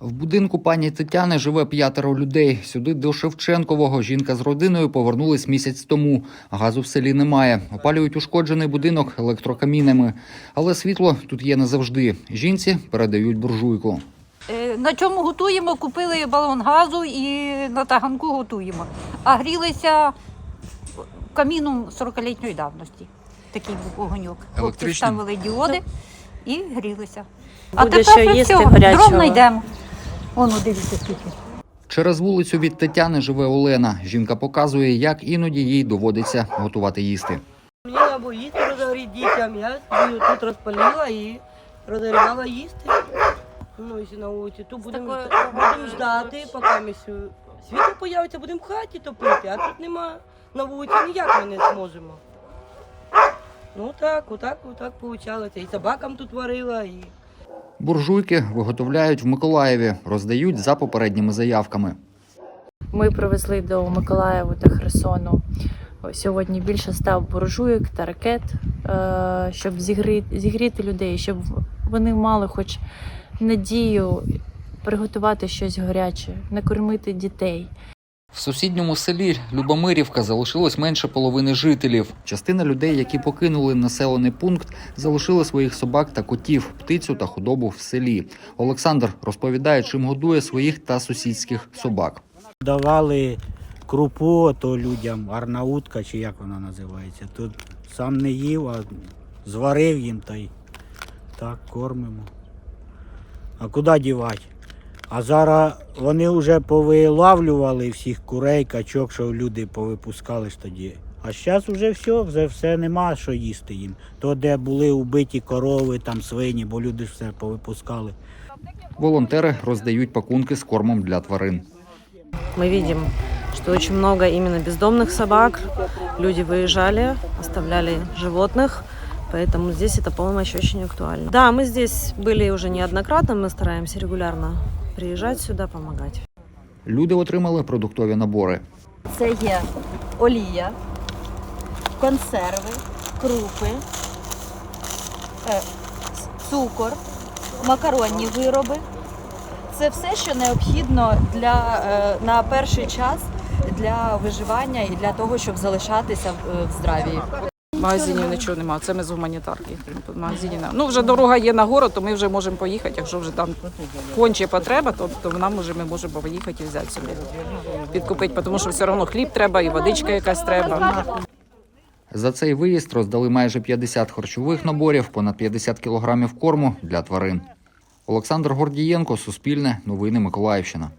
В будинку пані Тетяни живе п'ятеро людей. Сюди до Шевченкового жінка з родиною повернулись місяць тому. Газу в селі немає. Опалюють ушкоджений будинок електрокамінами. Але світло тут є не завжди. Жінці передають буржуйку. Е, На чому готуємо? Купили балон газу і на таганку готуємо. А грілися каміном 40-літньої давності. Такий був огоньок. Хлопці Електричним? ставили діоди і грілися. А Буде тепер що їсти все, дров знайдемо. Воно дивіться скільки. Через вулицю від Тетяни живе Олена. Жінка показує, як іноді їй доводиться готувати їсти. Мені треба їсти розогріти дітям. Я тут розпалила і розогрівала їсти. Ну, якщо на вулиці, то будемо будемо ждати, поки ми світло появиться, будемо в хаті топити, а тут нема на вулиці ніяк ми не зможемо. Ну так, отак, отак вийшло. І собакам тут варила, і Буржуйки виготовляють в Миколаєві, роздають за попередніми заявками. Ми привезли до Миколаєва та Херсону сьогодні більше став буржуйок та ракет, е, щоб зігріти, зігріти людей, щоб вони мали хоч надію приготувати щось гаряче, накормити дітей. В сусідньому селі Любомирівка залишилось менше половини жителів. Частина людей, які покинули населений пункт, залишили своїх собак та котів, птицю та худобу в селі. Олександр розповідає, чим годує своїх та сусідських собак. Давали крупу то людям, арнаутка чи як вона називається. Тут сам не їв, а зварив їм та й так кормимо. А куди дівати? А зараз вони вже повилавлювали всіх курей, качок, що люди повипускали ж тоді. А зараз вже все, вже все нема що їсти їм. То, де були убиті корови, там свині, бо люди ж все повипускали. Волонтери роздають пакунки з кормом для тварин. Мы видим, что очень много именно бездомных собак. Люди выезжали, оставляли животных, поэтому здесь эта помощь очень актуальна. Да, мы здесь были уже неоднократно, мы стараемся регулярно приезжать сюда, помогать. Люди отримали продуктові набори. Це є олія, консерви, крупи, е, цукор, макаронні вироби. Це все, що необхідно для, е, на перший час для виживання і для того, щоб залишатися в, в здравії. Магазинів нічого немає, це ми з гуманітарки. Магазині Ну вже дорога є на город, то ми вже можемо поїхати. Якщо вже там конче потреба, то, то нам вже ми можемо поїхати і взяти собі. Підкупити, тому що все одно хліб треба і водичка якась треба. За цей виїзд роздали майже 50 харчових наборів, понад 50 кілограмів корму для тварин. Олександр Гордієнко, Суспільне, Новини Миколаївщина.